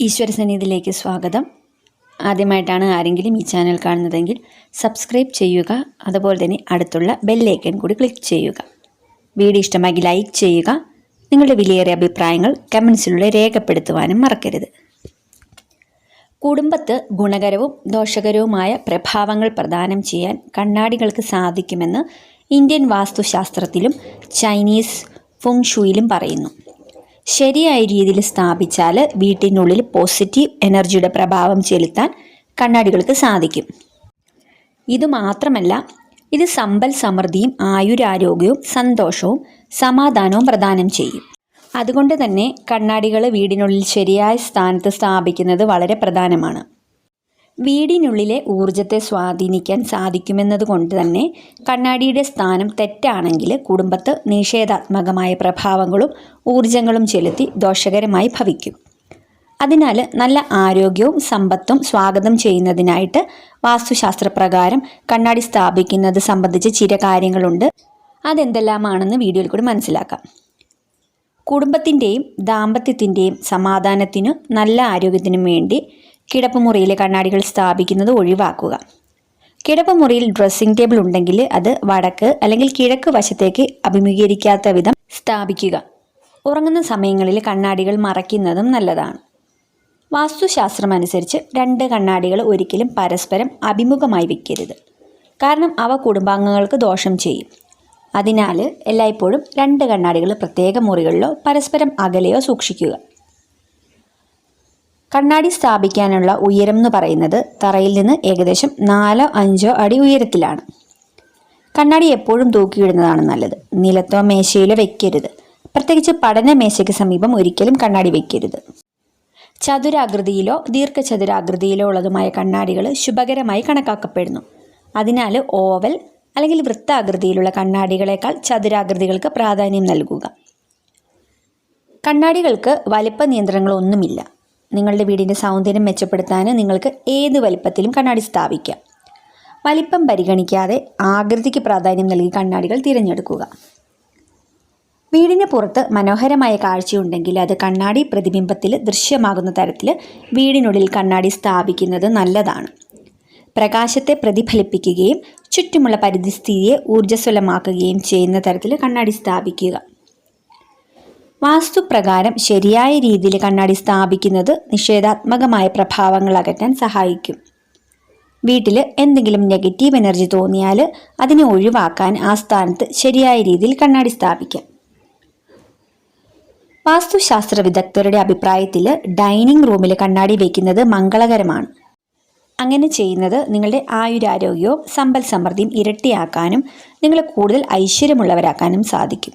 ഈശ്വരസന്നിധിയിലേക്ക് സ്വാഗതം. ആദ്യമായിട്ടാണ് ആരെങ്കിലും ഈ ചാനൽ കാണുന്നതെങ്കിൽ സബ്സ്ക്രൈബ് ചെയ്യുക അതുപോലെ തന്നെ അടുത്തുള്ള ബെല്ലൈക്കൺ കൂടി ക്ലിക്ക് ചെയ്യുക. വീഡിയോ ഇഷ്ടമാക്കി ലൈക്ക് ചെയ്യുക. നിങ്ങളുടെ വിലയേറിയ അഭിപ്രായങ്ങൾ കമൻസിലൂടെ രേഖപ്പെടുത്തുവാനും മറക്കരുത്. കുടുംബത്ത് ഗുണകരവും ദോഷകരവുമായ പ്രഭാവങ്ങൾ പ്രദാനം ചെയ്യാൻ കണ്ണാടികൾക്ക് സാധിക്കുമെന്ന് ഇന്ത്യൻ വാസ്തുശാസ്ത്രത്തിലും ചൈനീസ് ഫുങ്ഷുയിലും പറയുന്നു. ശരിയായ രീതിയിൽ സ്ഥാപിച്ചാൽ വീട്ടിനുള്ളിൽ പോസിറ്റീവ് എനർജിയുടെ പ്രഭാവം ചെലുത്താൻ കണ്ണാടികൾക്ക് സാധിക്കും. ഇതുമാത്രമല്ല ഇത് സമ്പൽ സമൃദ്ധിയും ആയുരാരോഗ്യവും സന്തോഷവും സമാധാനവും പ്രദാനം ചെയ്യും. അതുകൊണ്ട് തന്നെ കണ്ണാടികൾ വീടിനുള്ളിൽ ശരിയായ സ്ഥാനത്ത് സ്ഥാപിക്കുന്നത് വളരെ പ്രധാനമാണ്. വീടിനുള്ളിലെ ഊർജത്തെ സ്വാധീനിക്കാൻ സാധിക്കുമെന്നതുകൊണ്ട് തന്നെ കണ്ണാടിയുടെ സ്ഥാനം തെറ്റാണെങ്കിൽ കുടുംബത്ത് നിഷേധാത്മകമായ പ്രഭാവങ്ങളും ഊർജങ്ങളും ചെലുത്തി ദോഷകരമായി ഭവിക്കും. അതിനാൽ നല്ല ആരോഗ്യവും സമ്പത്തും സ്വാഗതം ചെയ്യുന്നതിനായിട്ട് വാസ്തുശാസ്ത്രപ്രകാരം കണ്ണാടി സ്ഥാപിക്കുന്നത് സംബന്ധിച്ച് ചില കാര്യങ്ങളുണ്ട്. അതെന്തെല്ലാമാണെന്ന് വീഡിയോയിൽ കൂടി മനസ്സിലാക്കാം. കുടുംബത്തിന്റെയും ദാമ്പത്യത്തിന്റെയും സമാധാനത്തിനും നല്ല ആരോഗ്യത്തിനും വേണ്ടി കിടപ്പുമുറിയിലെ കണ്ണാടികൾ സ്ഥാപിക്കുന്നത് ഒഴിവാക്കുക. കിടപ്പുമുറിയിൽ ഡ്രസ്സിംഗ് ടേബിൾ ഉണ്ടെങ്കിൽ അത് വടക്ക് അല്ലെങ്കിൽ കിഴക്ക് വശത്തേക്ക് അഭിമുഖീകരിക്കാത്ത വിധം സ്ഥാപിക്കുക. ഉറങ്ങുന്ന സമയങ്ങളിൽ കണ്ണാടികൾ മറയ്ക്കുന്നതും നല്ലതാണ്. വാസ്തുശാസ്ത്രം അനുസരിച്ച് രണ്ട് കണ്ണാടികൾ ഒരിക്കലും പരസ്പരം അഭിമുഖമായി വയ്ക്കരുത് കാരണം അവ കുടുംബാംഗങ്ങൾക്ക് ദോഷം ചെയ്യും. അതിനാൽ എല്ലായ്പ്പോഴും രണ്ട് കണ്ണാടികൾ പ്രത്യേക മുറികളിലോ പരസ്പരം അകലെയോ സൂക്ഷിക്കുക. കണ്ണാടി സ്ഥാപിക്കാനുള്ള ഉയരം എന്ന് പറയുന്നത് തറയിൽ നിന്ന് ഏകദേശം നാലോ അഞ്ചോ അടി ഉയരത്തിലാണ്. കണ്ണാടി എപ്പോഴും തൂക്കിയിടുന്നതാണ് നല്ലത്. നിലത്തോ മേശയിലോ വെക്കരുത്. പ്രത്യേകിച്ച് പഠന മേശയ്ക്ക് സമീപം ഒരിക്കലും കണ്ണാടി വെക്കരുത്. ചതുരാകൃതിയിലോ ദീർഘചതുരാകൃതിയിലോ ഉള്ളതുമായ കണ്ണാടികൾ ശുഭകരമായി കണക്കാക്കപ്പെടുന്നു. അതിനാൽ ഓവൽ അല്ലെങ്കിൽ വൃത്താകൃതിയിലുള്ള കണ്ണാടികളെക്കാൾ ചതുരാകൃതികൾക്ക് പ്രാധാന്യം നൽകുക. കണ്ണാടികൾക്ക് വലിപ്പ നിയന്ത്രണങ്ങളൊന്നുമില്ല. നിങ്ങളുടെ വീടിന്റെ സൗന്ദര്യം മെച്ചപ്പെടുത്താൻ നിങ്ങൾക്ക് ഏത് വലിപ്പത്തിലും കണ്ണാടി സ്ഥാപിക്കാം. വലിപ്പം പരിഗണിക്കാതെ ആകൃതിക്ക് പ്രാധാന്യം നൽകി കണ്ണാടികൾ തിരഞ്ഞെടുക്കുക. വീടിന് പുറത്ത് മനോഹരമായ കാഴ്ചയുണ്ടെങ്കിൽ അത് കണ്ണാടി പ്രതിബിംബത്തിൽ ദൃശ്യമാകുന്ന തരത്തിൽ വീടിനുള്ളിൽ കണ്ണാടി സ്ഥാപിക്കുന്നത് നല്ലതാണ്. പ്രകാശത്തെ പ്രതിഫലിപ്പിക്കുകയും ചുറ്റുമുള്ള പരിസ്ഥിതിയെ ഊർജസ്വലമാക്കുകയും ചെയ്യുന്ന തരത്തിൽ കണ്ണാടി സ്ഥാപിക്കുക. വാസ്തുപ്രകാരം ശരിയായ രീതിയിൽ കണ്ണാടി സ്ഥാപിക്കുന്നത് നിഷേധാത്മകമായ പ്രഭാവങ്ങൾ അകറ്റാൻ സഹായിക്കും. വീട്ടിൽ എന്തെങ്കിലും നെഗറ്റീവ് എനർജി തോന്നിയാൽ അതിനെ ഒഴിവാക്കാൻ ആ സ്ഥാനത്ത് ശരിയായ രീതിയിൽ കണ്ണാടി സ്ഥാപിക്കാം. വാസ്തുശാസ്ത്ര വിദഗ്ധരുടെ അഭിപ്രായത്തിൽ ഡൈനിങ് റൂമിൽ കണ്ണാടി വയ്ക്കുന്നത് മംഗളകരമാണ്. അങ്ങനെ ചെയ്യുന്നത് നിങ്ങളുടെ ആയുരാരോഗ്യവും സമ്പൽ സമൃദ്ധിയും ഇരട്ടിയാക്കാനും നിങ്ങളെ കൂടുതൽ ഐശ്വര്യമുള്ളവരാക്കാനും സാധിക്കും.